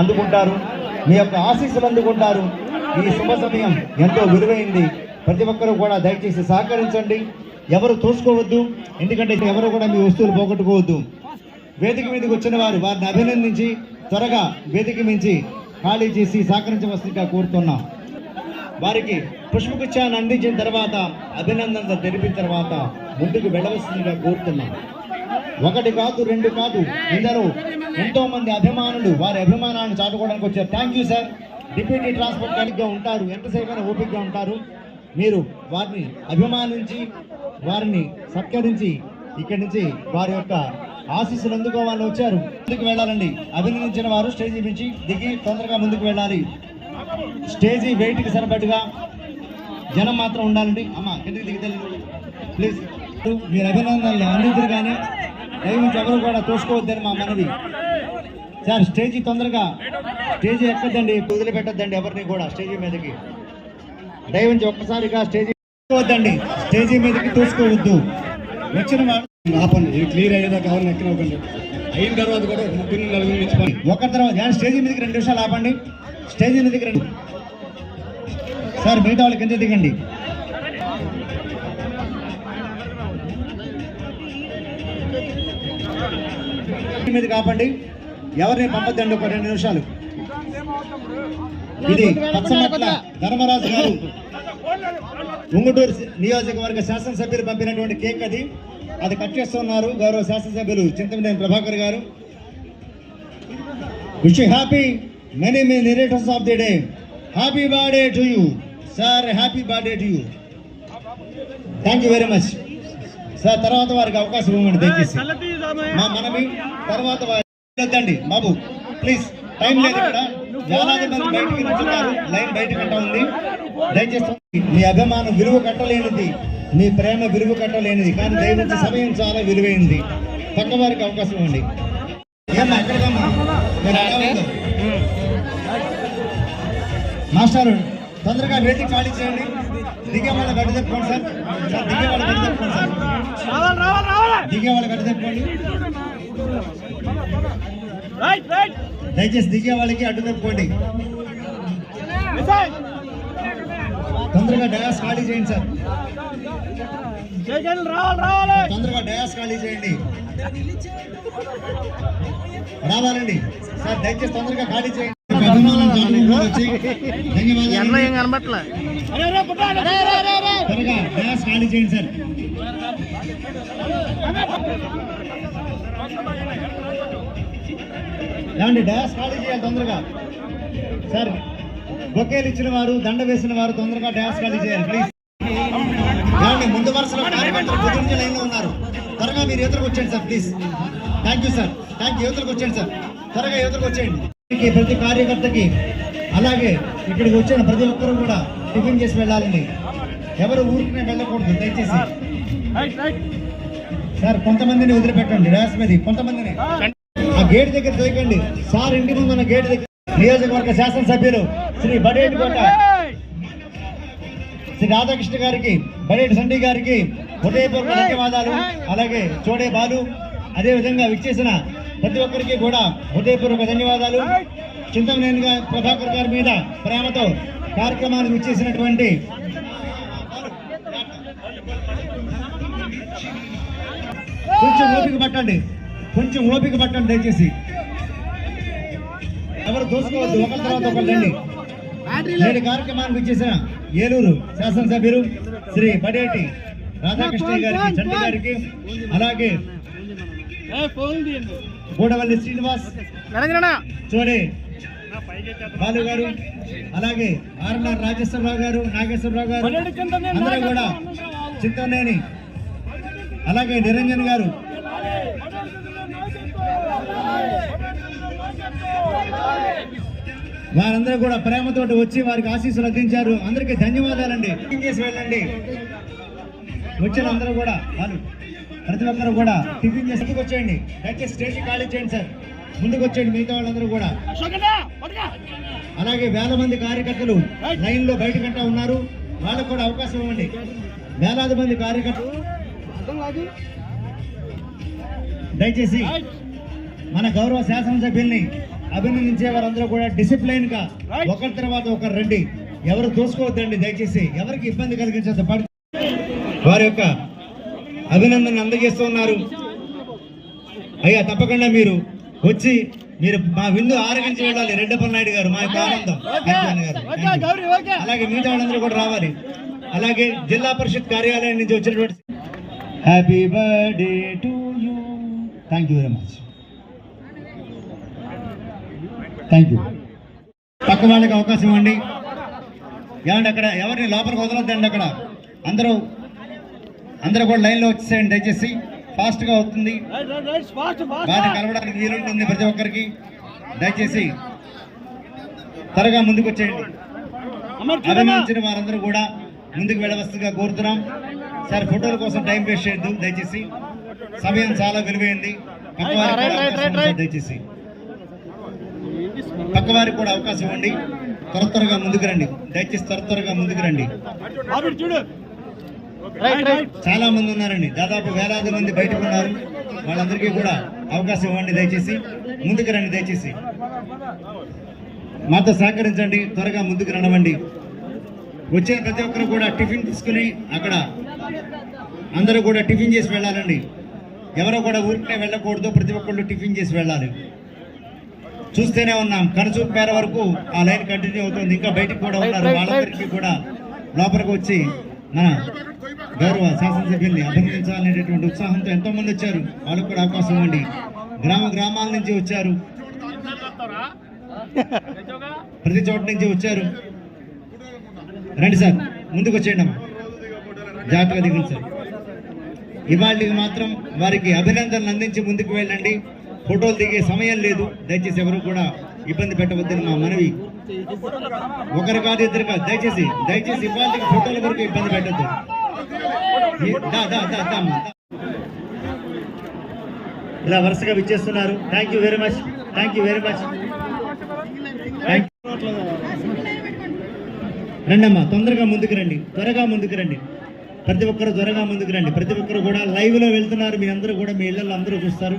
అందుకుంటారు మీ యొక్క ఆశీస్సులు అందుకుంటారు. ఈ శుభ సమయం ఎంతో విలువైంది. ప్రతి ఒక్కరూ కూడా దయచేసి సహకరించండి. ఎవరు తోసుకోవద్దు ఎందుకంటే ఎవరు కూడా మీ వస్తువులు పోగొట్టుకోవద్దు. వేదిక మీదకి వచ్చిన వారు వారిని అభినందించి త్వరగా వేదిక మించి ఖాళీ చేసి సహకరించవలసిందిగా కోరుతున్నాం. వారికి పుష్పగుచ్చాన్ని అందించిన తర్వాత అభినందన తెలిపిన తర్వాత ముందుకు వెళ్ళవలసిందిగా కోరుతున్నాం. ఒకటి కాదు రెండు కాదు. ఇందరూ ఎంతో మంది అభిమానులు వారి అభిమానాన్ని చాటుకోవడానికి వచ్చారు. Thank you sir deputy transport కలిగ్గా ఉంటారు ఎంతసేపు అయినా ఓపికగా ఉంటారు. మీరు వారిని అభిమానించి వారిని సత్కరించి ఇక్కడి నుంచి వారి యొక్క ఆశీస్సులు అందుకోవాలని వచ్చారు. ముందుకు వెళ్ళాలండి. అభినందించిన వారు స్టేజీ నుంచి దిగి తొందరగా ముందుకు వెళ్ళాలి. స్టేజీ వెయిట్కి సరిపట్టుగా జనం మాత్రం ఉండాలండి. అమ్మ కిందకి దిగి ప్లీజ్ మీరు అభినందనలు అందించరు కానీ దయవించి ఎవరు కూడా తోసుకోవద్దని మా మనది సార్ స్టేజీ తొందరగా స్టేజీ ఎక్కద్దండి? వదిలిపెట్టద్దండి ఎవరిని కూడా స్టేజీ మీదకి. దయవించి ఒక్కసారిగా స్టేజీ వద్దండి. స్టేజీ మీదకి తోసుకోవద్దు. వచ్చిన ఆపండి. క్లియర్ అయ్యేదాకా ఎవరిని ఎక్కినవ్వకండి అయిన తర్వాత కూడా ముగ్గురు నలుగురు నుంచి ఒక తర్వాత స్టేజీ మీదకి రెండు నిమిషాలు ఆపండి. స్టేజీ మీదకి రండి సార్ మిగతా వాళ్ళకి ఎంత దిగండి? మీద కాపండి. ఎవరిని పంపద్దండి ఒక రెండు నిమిషాలు. ఇది పచ్చమట్ల ధర్మరాజు గారు. ఉంగుటూరు నియోజకవర్గ శాసనసభ్యులు పంపినటువంటి కేక్ అది. అది కట్ చేస్తున్నారు గౌరవ శాసనసభ్యులు Chintamaneni Prabhakar garu. Wish happy many many returns of the day happy birthday to you sir happy birthday to you thank you very much sir తర్వాత వారికి అవకాశం ఇవ్వండి దయచేసి. మా మనవి తర్వాత వారి బాబు ప్లీజ్ టైం లేదు ఇక్కడ. వేలాది మంది బయటికి నిల్చున్నారు లైన్ బయట కట్ట ఉంది. దయచేసి మీ అభిమానం విలువ కట్టలేనిది మీ ప్రేమ విలువ కట్టలేనిది కానీ దయచేసి సమయం చాలా విలువైంది. పక్క వారికి అవకాశం ఇవ్వండి. ఏమ్మా ఎక్కడికమ్మా? మాస్టర్ తొందరగా వేదిక ఖాళీ చేయండి. దిగే వాళ్ళ గడ్డి తెప్పుకోండి సార్. సార్ దిగే వాళ్ళ గడ్డి తెప్పుకోండి సార్. దిగే వాళ్ళ గడ్డి తెప్పుకోండి దయచేసి దిగే వాళ్ళకి అడ్డు తెప్పుకోండి తొందరగా డయాస్ ఖాళీ చేయండి సార్. తొందరగా డయాస్ ఖాళీ చేయండి. రావాలండి. సార్ దయచేసి తొందరగా ఖాళీ చేయండి. ధన్యవాదాలు. కనబట్లే త్వరగా గ్యాస్ ఖాళీ చేయండి సార్. ఏమండి డయాస్ ఖాళీ చేయాలి తొందరగా. సార్ బొకేలు ఇచ్చిన వారు దండ వేసిన వారు తొందరగా డయాస్ ఖాళీ చేయాలి ప్లీజ్ ఏమండి ముందు వరుసలో కార్యకర్తలు కుదిరించి లైన్లో ఉన్నారు. త్వరగా మీరు ఎదురుకు వచ్చేయండి sir please thank you sir thank you యువతలకు వచ్చేయండి సార్ త్వరగా యువతలకు వచ్చేయండి. ప్రతి కార్యకర్తకి అలాగే ఇక్కడికి వచ్చిన ప్రతి ఒక్కరూ కూడా టిఫిన్ చేసి వెళ్ళాలండి. ఎవరు ఊరికి వెళ్ళకూడదు దయచేసి. సార్ కొంతమందిని వదిలిపెట్టండి ర్యాస్ మీద కొంతమందిని. ఆ. గేట్ దగ్గర దొరకండి సార్ ఇంటి ముందు ఉన్న గేట్ దగ్గర నియోజకవర్గ శాసనసభ్యులు శ్రీ బడేటి కోట శ్రీ రాధాకృష్ణ గారికి బడేటి సండి గారికి హృదయపూర్వక ధన్యవాదాలు. అలాగే చోడే బాలు అదే విధంగా విచ్చేసిన ప్రతి ఒక్కరికి కూడా హృదయపూర్వక ధన్యవాదాలు. చింతమనేని ప్రభాకర్ గారి మీద ప్రేమతో కార్యక్రమానికి విచ్చేసినటువంటి కొంచెం ఓపిక పట్టండి. కొంచెం ఓపిక పట్టండి దయచేసి. ఎవరు దోసుకోవద్దు? ఒకరి తర్వాత ఒకరు రండి. నేటి కార్యక్రమానికి వచ్చేసిన ఏలూరు శాసనసభ్యులు శ్రీ బడేటి రాధాకృష్ణ గారికి చండి గారికి అలాగే గూడవల్లి శ్రీనివాస్ చూడే బాలు గారు అలాగే ఆర్ఎన్ఆర్ రాజేశ్వరరావు గారు నాగేశ్వరరావు గారు అందరూ కూడా చింతనేని అలాగే నిరంజన్ గారు. వారందరూ కూడా ప్రేమతోటి వచ్చి వారికి ఆశీస్సులు అందించారు. అందరికీ ధన్యవాదాలండి. చేసి వెళ్ళండి. వచ్చిన అందరూ కూడా వాళ్ళు ప్రతి ఒక్కరు కూడా టిఫిన్ చేసి వచ్చేయండి. దయచేసి స్టేజ్ ఖాళీ చేయండి సార్. ముందుకు వచ్చేయండి మిగతా వాళ్ళందరూ కూడా. అలాగే వేల మంది కార్యకర్తలు లైన్లో బయట గంట ఉన్నారు. వాళ్ళకు కూడా అవకాశం ఇవ్వండి. వేలాది మంది కార్యకర్తలు. దయచేసి మన గౌరవ శాసనసభ్యుల్ని అభినందించే వారందరూ కూడా డిసిప్లైన్గా ఒకరి తర్వాత ఒకరు రండి. ఎవరు తోసుకోవద్దండి దయచేసి ఎవరికి ఇబ్బంది కలిగించద్దు పడి వారి యొక్క అభినందన అందజేస్తున్నారు అయ్యా తప్పకుండా మీరు వచ్చి మీరు మా విందు ఆరగించి వెళ్ళాలి. రెడ్డప్ప నాయుడు గారు మా యొక్క ఆనందం. అలాగే మిగతా వాళ్ళందరూ కూడా రావాలి. అలాగే జిల్లా పరిషత్ కార్యాలయం నుంచి వచ్చినటువంటి happy birthday to you thank you very much thank you పక్క వాళ్ళకి అవకాశం ఇవ్వండి. ఏమండి అక్కడ ఎవరిని లోపలికి వదలొద్దండి అక్కడ? అందరూ అందరూ కూడా లైన్లో వచ్చేసేయండి దయచేసి. ఫాస్ట్గా అవుతుంది. బాధ కలవడానికి వీలుంటుంది ప్రతి ఒక్కరికి. దయచేసి త్వరగా ముందుకు వచ్చేయండి. అభినందించిన వారందరూ కూడా ముందుకు వెళ్ళవలసిందిగా కోరుతున్నాం. సార్ ఫోటోల కోసం టైం వేస్ట్ చేయొద్దు దయచేసి. సమయం చాలా విలువైంది. పక్కవారికి సార్ దయచేసి. పక్కవారికి కూడా అవకాశం ఇవ్వండి త్వర త్వరగా ముందుకు రండి. దయచేసి త్వర త్వరగా ముందుకు రండి. చాలా మంది ఉన్నారండి. దాదాపు వేలాది మంది బయటకు ఉన్నారు. వాళ్ళందరికీ కూడా అవకాశం ఇవ్వండి దయచేసి. ముందుకు రండి దయచేసి. మాతో సహకరించండి. త్వరగా ముందుకు రండవండి వచ్చిన ప్రతి ఒక్కరు కూడా టిఫిన్ తీసుకుని అక్కడ అందరూ కూడా టిఫిన్ చేసి వెళ్ళాలండి. ఎవరో కూడా ఊరికే వెళ్ళకూడదు. ప్రతి ఒక్కళ్ళు టిఫిన్ చేసి వెళ్ళాలి. చూస్తూనే ఉన్నాం. కనుచూపు పేర వరకు ఆ లైన్ కంటిన్యూ అవుతుంది. ఇంకా బయటికి కూడా ఉన్నారు. వాళ్ళందరికీ కూడా లోపలికి వచ్చి మన గౌరవ శాసనసభ్యుల్ని అభినందించాలనేటటువంటి ఉత్సాహంతో ఎంతో మంది వచ్చారు. వాళ్ళకు కూడా అవకాశం ఇవ్వండి. గ్రామ గ్రామాల నుంచి వచ్చారు. ప్రతి చోట నుంచి వచ్చారు. రండి సార్ ముందుకు వచ్చేయండి అమ్మా. జాగ్రత్తగా దిగండి సార్. ఇవాళకి మాత్రం వారికి అభినందనలు అందించి ముందుకు వెళ్ళండి. ఫోటోలు దిగే సమయం లేదు. దయచేసి ఎవరు కూడా ఇబ్బంది పెట్టవద్దని మా మనవి. ఒకరు కాదు ఇద్దరు కాదు. దయచేసి దయచేసి ఇవాళకి ఫోటోల వరకు ఇబ్బంది పెట్టద్దు. ఇలా వరుసగా విచ్చేస్తున్నారు. Thank you very much thank you very much రండమ్మా తొందరగా ముందుకు రండి. త్వరగా ముందుకు రండి. ప్రతి ఒక్కరు త్వరగా ముందుకు రండి. ప్రతి ఒక్కరు కూడా లైవ్లో వెళ్తున్నారు. మీ అందరూ కూడా మీ ఇళ్ళల్లో అందరూ చూస్తారు.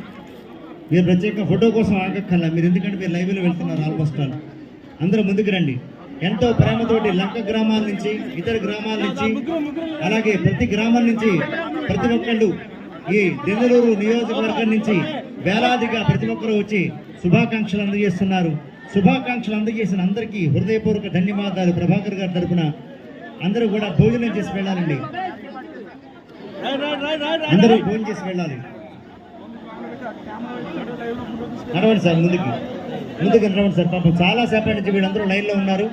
మీరు ప్రత్యేక ఫోటో కోసం ఆగక్కర్లా. మీరు ఎందుకంటే మీరు లైవ్లో వెళ్తున్నారు ఆల్మోస్ట్ ఆల్ అందరూ ముందుకు రండి. ఎంతో ప్రేమతోటి లంక గ్రామాల నుంచి ఇతర గ్రామాల నుంచి అలాగే ప్రతి గ్రామం నుంచి ప్రతి ఒక్కళ్ళు ఈ దెందులూరు నియోజకవర్గం నుంచి వేలాదిగా ప్రతి ఒక్కరు వచ్చి శుభాకాంక్షలు అందజేస్తున్నారు. శుభాకాంక్షలు అందజేసిన అందరికీ హృదయపూర్వక ధన్యవాదాలు ప్రభాకర్ గారి తరఫున అందరూ కూడా భోజనం చేసి వెళ్ళాలండి. అందరూ భోజనం చేసి వెళ్ళాలి. నడవండి సార్ ముందుకి. ముందుకు నడవండి సార్? పాపం చాలా సేపటి నుంచి వీళ్ళందరూ లైన్లో ఉన్నారు.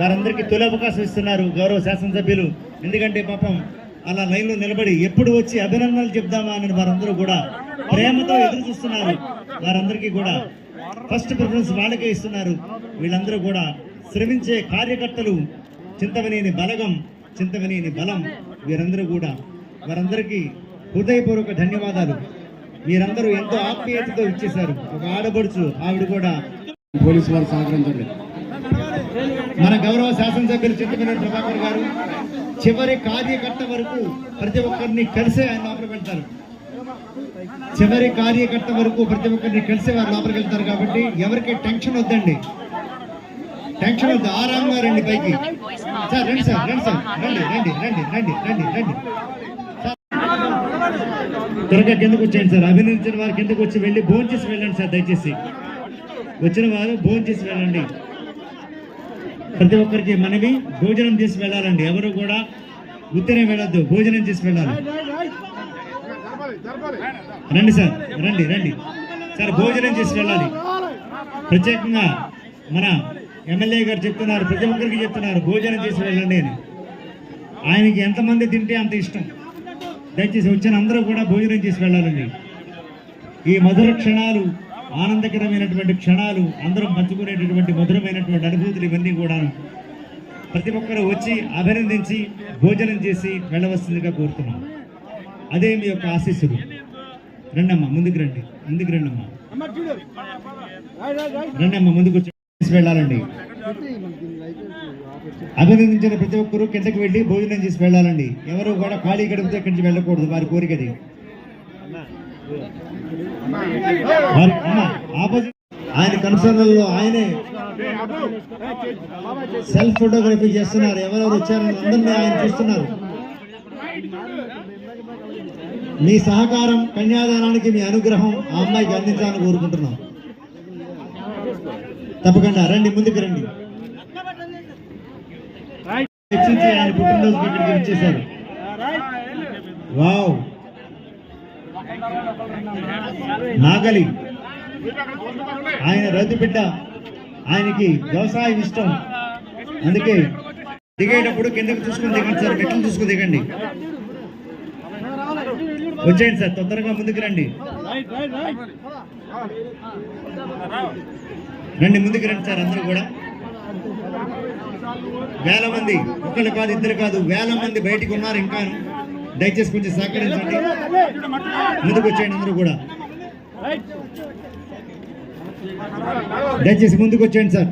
వారందరికీ తొలి అవకాశం ఇస్తున్నారు గౌరవ శాసనసభ్యులు. ఎందుకంటే పాపం అలా లైన్లో నిలబడి ఎప్పుడు వచ్చి అభినందనలు చెప్దామా అని వారందరూ కూడా ప్రేమతో ఎదురు చూస్తున్నారు. వారందరికీ కూడా ఫస్ట్ ప్రిఫరెన్స్ వాళ్ళకే ఇస్తున్నారు. వీళ్ళందరూ కూడా శ్రమించే కార్యకర్తలు చింతవనేని బలగం చింతవనేని బలం వీరందరూ కూడా. వారందరికీ హృదయపూర్వక ధన్యవాదాలు. మీరందరూ ఎంతో ఆత్మీయతతో ఇచ్చేశారు. ఒక ఆడబడుచు ఆవిడ కూడా పోలీసు వారు సహకరించండి. మన గౌరవ శాసనసభ్యులు చింతమనేని ప్రభాకర్ గారు చివరి కార్యకర్త వరకు ప్రతి ఒక్కరిని కలిసే ఆయన లోపలికి వెళ్తారు. చివరి కార్యకర్త వరకు ప్రతి ఒక్కరిని కలిసే వారు లోపలికి వెళ్తారు కాబట్టి ఎవరికి టెన్షన్ వద్దండి. టెన్షన్ వద్దు. ఆరాంగా రండి పైకి. సార్ రండి సార్ రండి సార్. రండి రండి రండి రండి రండి రండి. త్వరగా కిందకు వచ్చేయండి సార్. అభినందించిన వారు కిందకు వచ్చి వెళ్ళి భోజనం చేసి వెళ్ళండి సార్ దయచేసి. వచ్చిన వారు భోజనం చేసి వెళ్ళండి. ప్రతి ఒక్కరికి మనవి భోజనం చేసి వెళ్ళాలండి. ఎవరు కూడా ఉత్తరే వెళ్ళొద్దు భోజనం చేసి వెళ్ళాలి. రండి సార్ రండి రండి. సార్ భోజనం చేసి వెళ్ళాలి. ప్రత్యేకంగా మన ఎమ్మెల్యే గారు చెప్తున్నారు ప్రతి ఒక్కరికి చెప్తున్నారు భోజనం చేసి వెళ్ళండి అని. ఆయనకి ఎంతమంది తింటే అంత ఇష్టం. దయచేసి వచ్చిన అందరూ కూడా భోజనం చేసి వెళ్ళాలండి. ఈ మధుర క్షణాలు ఆనందకరమైనటువంటి క్షణాలు అందరం పంచుకునేటటువంటి మధురమైనటువంటి అనుభూతులు ఇవన్నీ కూడా ప్రతి ఒక్కరు వచ్చి అభినందించి భోజనం చేసి వెళ్ళవలసిందిగా కోరుతున్నాం. అదే మీ యొక్క ఆశీస్సులు. రండమ్మా ముందుకు రండి. ముందుకు రండమ్మా. రండమ్మా ముందుకు వచ్చి వెళ్ళాలండి. అభినందించిన ప్రతి ఒక్కరూ కిందకి వెళ్ళి భోజనం చేసి వెళ్ళాలండి. ఎవరు కూడా ఖాళీ గడుపుతో ఇక్కడి నుంచి వెళ్ళకూడదు వారి కోరికది. ఆయన కన్సర్న్లో ఆయనే సెల్ఫ్ ఫోటోగ్రఫీ చేస్తున్నారు. ఎవరెవరు వచ్చారని అందరినీ ఆయన చూస్తున్నారు. మీ సహకారం కన్యాదానానికి మీ అనుగ్రహం ఆ అమ్మాయికి అందించాలని కోరుకుంటున్నాం. తప్పకుండా రండి ముందుకు రండి. ఆయన పుట్టినరోజు ఇక్కడికి వచ్చేసారు వావ్ నాగలి. ఆయన రైతు బిడ్డ ఆయనకి వ్యవసాయం ఇష్టం. అందుకే దిగేటప్పుడు కిందకు చూసుకుని దిగండి సార్ మెట్లు చూసుకుని దిగండి. వచ్చేయండి సార్ తొందరగా ముందుకు రండి. రండి ముందుకు రండి సార్ అందరూ కూడా. వేల మంది ఒకళ్ళు కాదు ఇద్దరు కాదు వేల మంది బయటికి ఉన్నారు ఇంకా. దయచేసి కొంచెం సహకరించండి. ముందుకు వచ్చేయండి అందరూ కూడా. దయచేసి ముందుకు వచ్చేయండి సార్.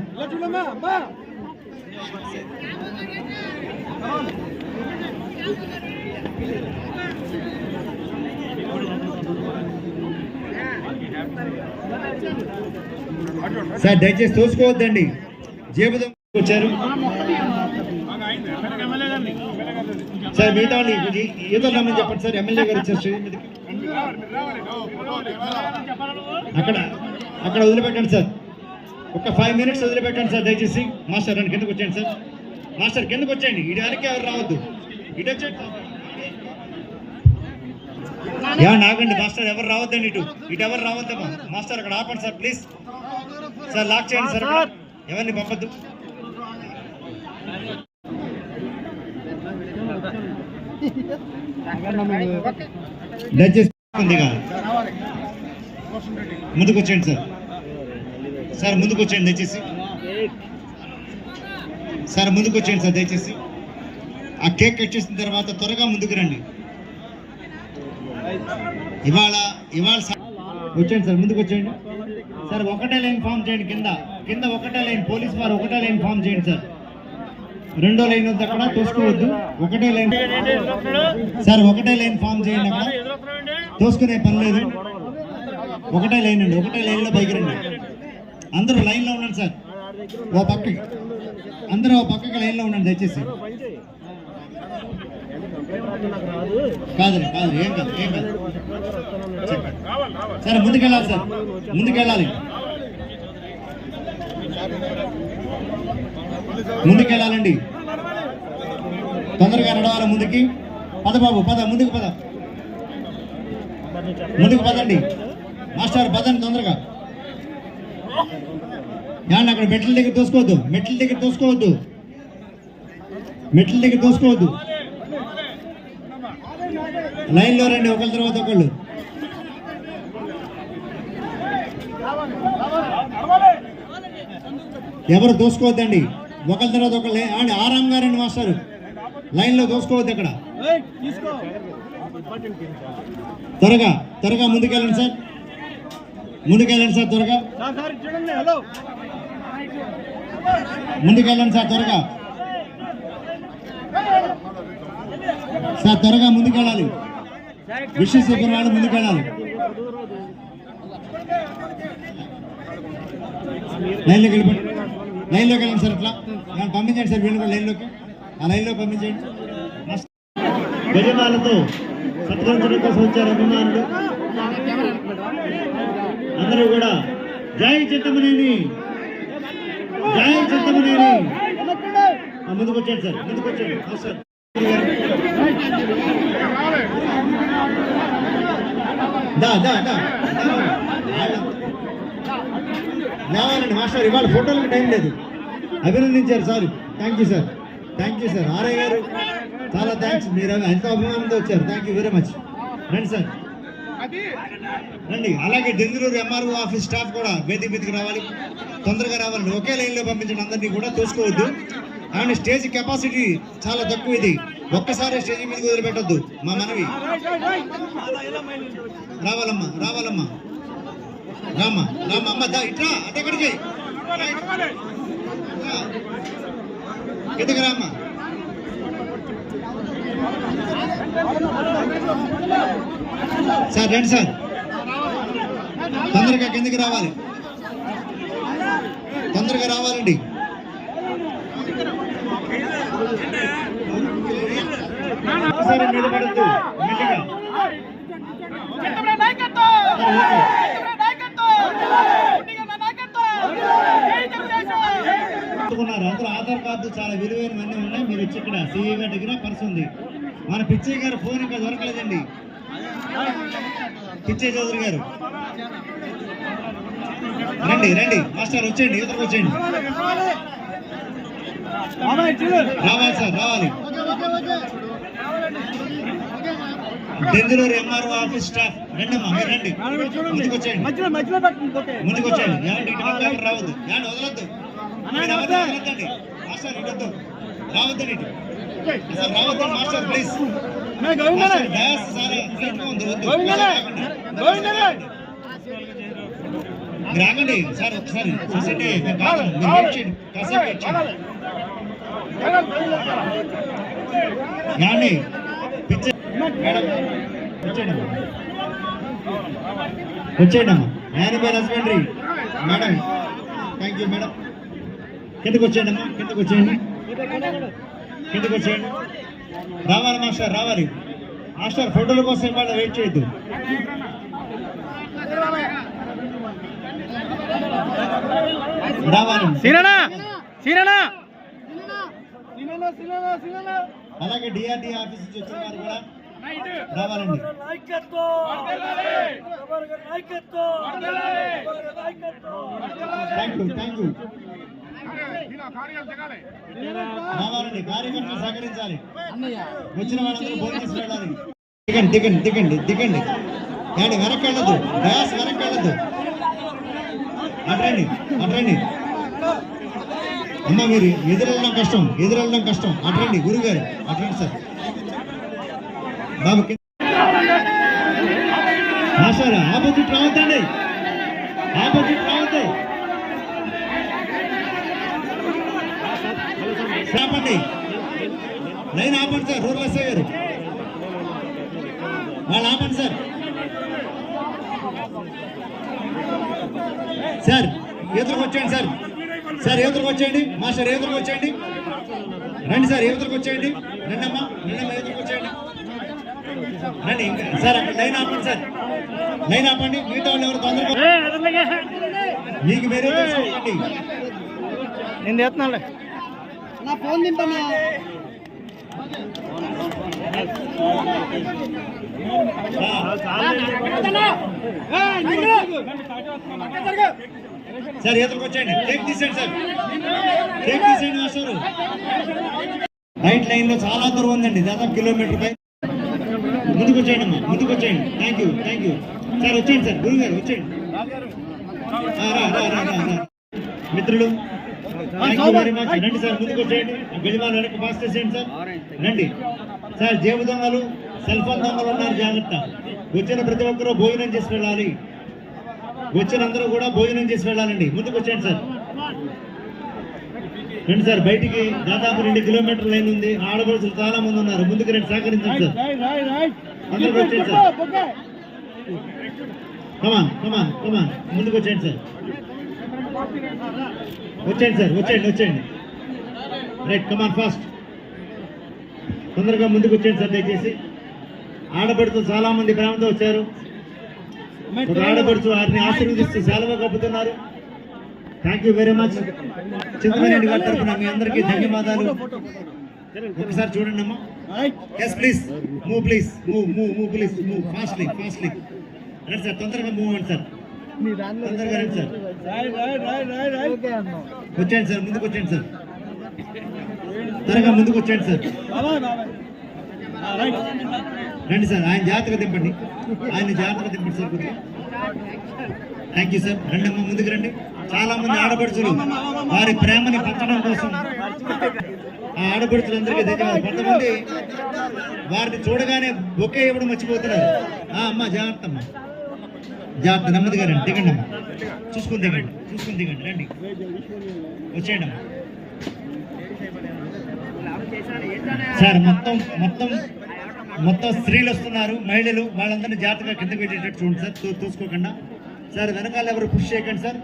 సార్ దయచేసి తోసుకోవద్దండి. జేబుదం వచ్చారు. సార్ మిగతా ఏదో రమ్మని చెప్పండి సార్ ఎమ్మెల్యే గారు ఇచ్చారు మీదకి. అక్కడ అక్కడ వదిలిపెట్టండి సార్. ఒక ఫైవ్ మినిట్స్ వదిలిపెట్టండి సార్ దయచేసి. మాస్టర్ రండి కిందకు వచ్చేయండి సార్. మాస్టర్ కిందకు వచ్చేయండి. ఇటు వరకు ఎవరు రావద్దు. ఇటు వచ్చేయండి యా మాస్టర్ ఎవరు రావద్దండి ఇటు. ఇటు ఎవరు రావద్దమ్మా మాస్టర్ అక్కడ ఆపండి సార్ ప్లీజ్. సార్ లాక్ చేయండి సార్ ఎవరిని పంపద్దు. దయచేసి ముందుకు వచ్చేయండి సార్. సార్ ముందుకు వచ్చేయండి దయచేసి. సార్ ముందుకు వచ్చేయండి సార్ దయచేసి. ఆ కేక్ కట్ చేసిన తర్వాత త్వరగా ముందుకు రండి. ఇవాళ ఇవాళ సా- వచ్చేయండి సార్ ముందుకు వచ్చేయండి సార్ ఒకటే లైన్ ఫామ్ చేయండి కింద. కింద ఒకటే లైన్ పోలీస్ వారు ఒకటే లైన్ ఫామ్ చేయండి సార్. రెండో లైన్ వద్ద అక్కడ తోసుకోవద్దు. ఒకటే లైన్ సార్ ఒకటే లైన్ ఫామ్ చేయండి అక్కడ. తోసుకునే పని లేదు. ఒకటే లైన్ అండి ఒకటే లైన్లో పైకి రండి. అందరూ లైన్లో ఉండండి సార్. ఓ పక్కకి. అందరూ ఓ పక్కకి లైన్లో ఉండండి దయచేసి. కాదు కాదు ఏం కాదు ఏం కాదు. సరే ముందుకెళ్ళాలి సార్. ముందుకెళ్ళాలి. ముందుకెళ్ళాలండి. తొందరగా నడవాలి ముందుకి. పద బాబు పద ముందుకు పద. ముందుకు పదండి. మాస్టర్ పదండి తొందరగా. ఏమన్నా అక్కడ మెట్ల దగ్గర తోసుకోవద్దు. మెట్ల దగ్గర తోసుకోవద్దు. మెట్ల దగ్గర తోసుకోవద్దు. లైన్లో రండి ఒకళ్ళ తర్వాత ఒకళ్ళు. ఎవరు దోసుకోవద్దండి ఒకళ్ళ తర్వాత ఒకళ్ళు. అండి ఆరాం గారండి మాస్టర్. లైన్లో దోసుకోవద్దు అక్కడ త్వరగా త్వరగా ముందుకెళ్ళండి సార్. ముందుకెళ్ళండి సార్ త్వరగా. ముందుకెళ్ళండి సార్ త్వరగా. సార్ త్వరగా ముందుకెళ్ళాలి. విషయ శుక్రవారం ముందుకెళ్ళాలి. లైన్లోకి వెళ్ళిపోండి లైన్లోకి వెళ్ళండి సార్ ఇట్లా. నన్ను పంపించండి సార్ వీళ్ళు కూడా లైన్లోకి ఆ లైన్లో పంపించండి. గజమాలతో సత్కరించడం కోసం వచ్చారు అభిమానులు. అందరూ కూడా జై చింతమనేని జై చింతమనేని ఆ, ముందుకు వచ్చాడు సార్ ముందుకు వచ్చాడు సార్. దా దా దా. లేవాలండి మాస్టర్ ఇవాళ ఫోటోలకు టైం లేదు. అభినందించారు sir. Thank you sir thank you sir RI garu చాలా థ్యాంక్స్ మీరు ఎంతో అభిమానంతో వచ్చారు? థ్యాంక్ యూ వెరీ మచ్ రండి సార్ రండి. అలాగే డెంగళూరు ఎంఆర్ఓ ఆఫీస్ స్టాఫ్ కూడా వేదిక మీదకి రావాలి. తొందరగా రావాలండి. ఒకే లైన్లో పంపించండి అందరినీ కూడా తోసుకోవద్దు. అండ్ స్టేజ్ కెపాసిటీ చాలా తక్కువ ఇది. ఒక్కసారి స్టేజ్ మీదకి వదిలిపెట్టద్దు. మా మనవి. రావాలమ్మా రావాలమ్మా. రామ్మా రామ్మా అమ్మ దా ఇట్రా అటు ఎక్కడికి రా. కిందకి రామ్మా సార్ రండి సార్. తొందరగా కిందకి రావాలి. తొందరగా రావాలండి. నిలబడద్దు మెల్లిగా అందులో చాలా విలువైనవన్నీ ఉన్నాయి. మీరు వచ్చి ఇక్కడ సిఈ గారి దగ్గర పర్స్ ఉంది. మన పిచ్చయ్య గారు ఫోన్ ఇంకా దొరకలేదండి. పిచ్చయ్య చౌదరి గారు. రండి రండి. మాస్టర్ వచ్చేయండి యువతకు వచ్చేయండి. రావాలి సార్ రావాలి. బెంగళూరు ఎంఆర్ఓ ఆఫీస్ స్టాఫ్ రండి అమ్మా మీరు రండి. ముందుకొచ్చేయండి. ముందుకొచ్చేయండి. రావద్దు. వదలొద్దు. మీరు వదలొద్దండి మాస్టర్ ఇటు వద్దు రావద్దండి ఇటు సార్ రావద్దండి మాస్టర్ ప్లీజ్ డాష్ సార్ ఒకసారి. పిచ్చ మేడం. వచ్చేయండి అమ్మా. Animal husbandry. Madam. Thank you madam. కిందకు వచ్చేయండి అమ్మా కిందకు వచ్చేయండి కిందకు వచ్చేయండి రావాలి మాస్టర్ రావాలి. మాస్టర్ ఫోటోల కోసం ఇవాళ వెయిట్ చేయొద్దు. అలాగే డిఆర్డి ఆఫీస్ నుంచి వచ్చిన వారు కూడా రావాలండి. థ్యాంక్ యూ థ్యాంక్ యూ రావాలండి కార్యకర్తలు సహకరించాలి. వచ్చిన వాళ్ళందరూ భోజనం వెళ్ళాలి దిగండి దిగండి దిగండి దిగండి. ఏమండి వెనక్కి వెళ్ళదు గ్యాస్ వెనక్కి వెళ్ళదు అట్రండి అట్రండి అమ్మ మీరు ఎదురెళ్ళడం కష్టం ఎదురెళ్ళడం కష్టం. అట్రండి గురుగారు అట్రండి సార్. బాబు మాస్టర్ ఆపోజిట్ రావద్దండి ఆపోజిట్ రావద్దు ఆపండి. లైన్ ఆపండి సార్ రూరల్ ఎస్ఐ గారు. వాళ్ళు ఆపండి సార్. సార్ యువతలకు వచ్చేయండి సార్. సార్ యువతలకు వచ్చేయండి. మాస్టర్ యువతలకు వచ్చేయండి. రండి సార్ యువతలకు వచ్చేయండి. రండమ్మా రండమ్మా యువతలకు వచ్చేయండి. రండి ఇంకా సార్ అక్కడ లైన్ ఆపండి సార్. లైన్ ఆపండి. మిగతా వాళ్ళు ఎవరు తొందరగా మీకు వేరే నేను చేస్తున్నానులే. నా ఫోన్ తింటానా? సార్ వచ్చేయండి. టేక్ తీసేయండి సార్. టేక్ తీసేయండి మాస్టర్ రైట్ లైన్లో చాలా దూరం ఉందండి. దాదాపు కిలోమీటర్ పై. ముందుకు వచ్చేయండి అమ్మా. ముందుకు వచ్చేయండి. Thank you thank you sir వచ్చేయండి సార్. గురువు గారు వచ్చేయండి. మిత్రులు రండి సార్. ముందుకు వచ్చేయండి గడివాళ్ళు వెనక్కి పాస్ చేసేయండి సార్. రండి. సార్ జేబు దొంగలు సెల్ ఫోన్ దొంగలు ఉన్నారు జాగ్రత్త. వచ్చిన ప్రతి ఒక్కరూ భోజనం చేసి వెళ్ళాలి. వచ్చిన అందరూ కూడా భోజనం చేసి వెళ్ళాలండి. ముందుకు వచ్చేయండి సార్. రండి సార్ బయటికి దాదాపు రెండు కిలోమీటర్ లైన్ ఉంది. ఆడపడుచులు చాలా మంది ఉన్నారు. ముందుకు రండి సహకరించండి సార్. అందరూ వచ్చేయండి సార్. కమాన్ కమాన్ కమాన్ ముందుకు వచ్చేయండి సార్. వచ్చేయండి సార్ వచ్చేయండి వచ్చేయండి. రైట్ కమాన్ ఫాస్ట్ తొందరగా ముందుకు వచ్చేయండి సార్ దయచేసి. ఆడపడుతూ చాలా మంది ప్రేమతో వచ్చారు. ఆడపడుచు వారిని ఆశీర్వదిస్తూ సెలవు కప్పుతున్నారు. Thank you very much Chandrababu గారి తరఫున మీ అందరికీ ధన్యవాదాలు. ఒకసారి చూడండి అమ్మా. Yes please move please move move move please move fastly fastly రండి సార్ తొందరగా మూవ్ అండి సార్. తొందరగా రండి సార్. వచ్చేయండి సార్ ముందుకు వచ్చేయండి సార్. త్వరగా ముందుకు వచ్చేయండి సార్. రండి సార్ ఆయన జాగ్రత్తగా దింపండి. ఆయన జాగ్రత్తగా దింపండి సార్ కొద్దిగా థ్యాంక్ యూ సార్ రండి అమ్మా ముందుకు రండి. చాలా మంది ఆడపడుచులు వారి ప్రేమని పంచడం కోసం ఆ ఆడపడుచులందరికీ ధన్యవాదాలు. కొంతమంది వారిని చూడగానే ఒకే ఇవ్వడం మర్చిపోతున్నారు. ఆ అమ్మా జాగ్రత్త అమ్మ. జాగ్రత్త నెమ్మదిగా రండి. దిగండి అమ్మా. చూసుకుని దిగండి చూసుకుని దిగండి రండి. వచ్చేయండి అమ్మా. సార్ మొత్తం మొత్తం మొత్తం స్త్రీలు వస్తున్నారు మహిళలు వాళ్ళందరినీ జాగ్రత్తగా కింద పెట్టేటట్టు చూడండి సార్ తూ- చూసుకోకుండా సార్ వెనకాల ఎవరు పుష్ చేయకండి సార్.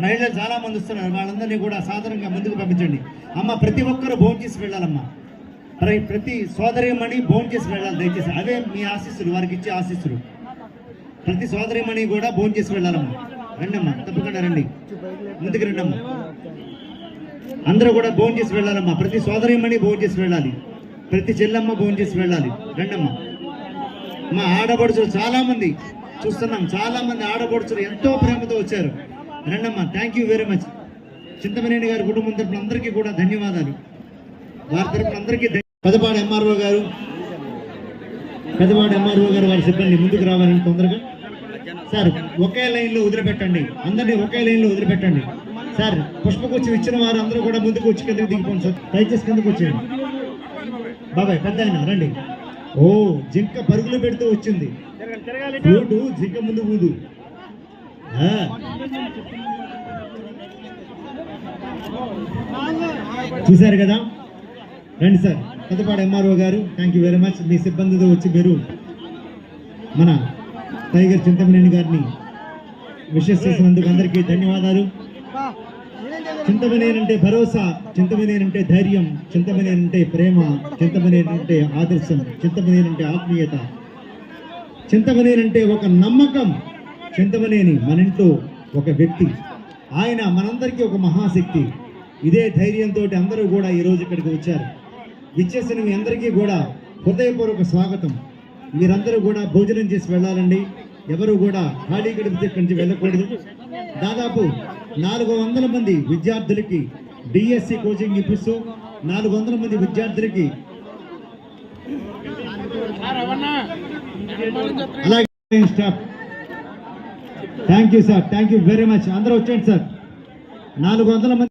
మహిళలు చాలా మంది వస్తున్నారు వాళ్ళందరినీ కూడా సాధారణంగా ముందుకు పంపించండి. అమ్మ ప్రతి ఒక్కరు భోజనం చేసి వెళ్ళాలమ్మా. ప్ర- ప్రతి సోదరిమణి భోజనం చేసి వెళ్ళాలి దయచేసి. అవే మీ ఆశీస్సులు వారికి ఇచ్చే ఆశీస్సులు. ప్రతి సోదరిమణి కూడా భోజనం చేసి వెళ్ళాలమ్మా. రండమ్మా తప్పకుండా రండి. ముందుకు రండమ్మా. అందరూ కూడా భోజనం చేసి వెళ్ళాలమ్మా. ప్రతి సోదరిమణి భోజనం చేసి వెళ్ళాలి. ప్రతి చెల్లమ్మ భోజనం చేసి వెళ్ళాలి. రండమ్మా. మా ఆడపడుచులు చాలా మంది చూస్తున్నాం చాలా మంది ఆడపడుచులు ఎంతో ప్రేమతో వచ్చారు. రండమ్మా thank you very much Chintamaneni garu కుటుంబం తరపున అందరికీ కూడా ధన్యవాదాలు. వారి తరపున అందరికీ పెదపాడు ఎంఆర్ఓ గారు పెదపాడు ఎంఆర్ఓ గారు వారి సిబ్బంది ముందుకు రావాలని తొందరగా సార్ ఒకే లైన్లో వదిలిపెట్టండి. అందరినీ ఒకే లైన్లో వదిలిపెట్టండి. సార్ పుష్పగుచ్చం ఇచ్చిన వారు అందరూ కూడా ముందుకు వచ్చి కిందకి దిగిపోండి సార్. దయచేసి కిందకు వచ్చేయండి. బాబాయ్ పెద్ద ఆయన రండి. ఓ జింక పరుగులు పెడుతూ వచ్చింది. రోడ్డు ఫ్లూటు జింక ముందు ఊదు. చూశారు కదా? రండి sir. Peddapadu MRO garu thank you very much మీ సిబ్బందితో వచ్చి మీరు మన టైగర్ చింతమనేని గారిని విషెస్ చేసినందుకు అందరికీ ధన్యవాదాలు. చింతమనేనంటే భరోసా చింతమనేనంటే ధైర్యం చింతమనేనంటే ప్రేమ చింతమనేనంటే ఆదర్శం చింతమనేనంటే ఆత్మీయత. చింతమనేనంటే ఒక నమ్మకం. చింతమనేని మన ఇంట్లో ఒక వ్యక్తి. ఆయన మనందరికీ ఒక మహాశక్తి. ఇదే ధైర్యంతో అందరూ కూడా ఈరోజు ఇక్కడికి వచ్చారు. విచ్చేసిన మీ అందరికీ కూడా హృదయపూర్వక స్వాగతం. మీరందరూ కూడా భోజనం చేసి వెళ్ళాలండి. ఎవరు కూడా ఖాళీ గడిపితే ఇక్కడి నుంచి వెళ్ళకూడదు. దాదాపు నాలుగు వందల మంది విద్యార్థులకి డిఎస్సి కోచింగ్ ఇప్పిస్తూ నాలుగు వందల మంది విద్యార్థులకి అలాగే staff thank you sir thank you very much అందరూ వచ్చేయండి సార్ నాలుగు వందల మంది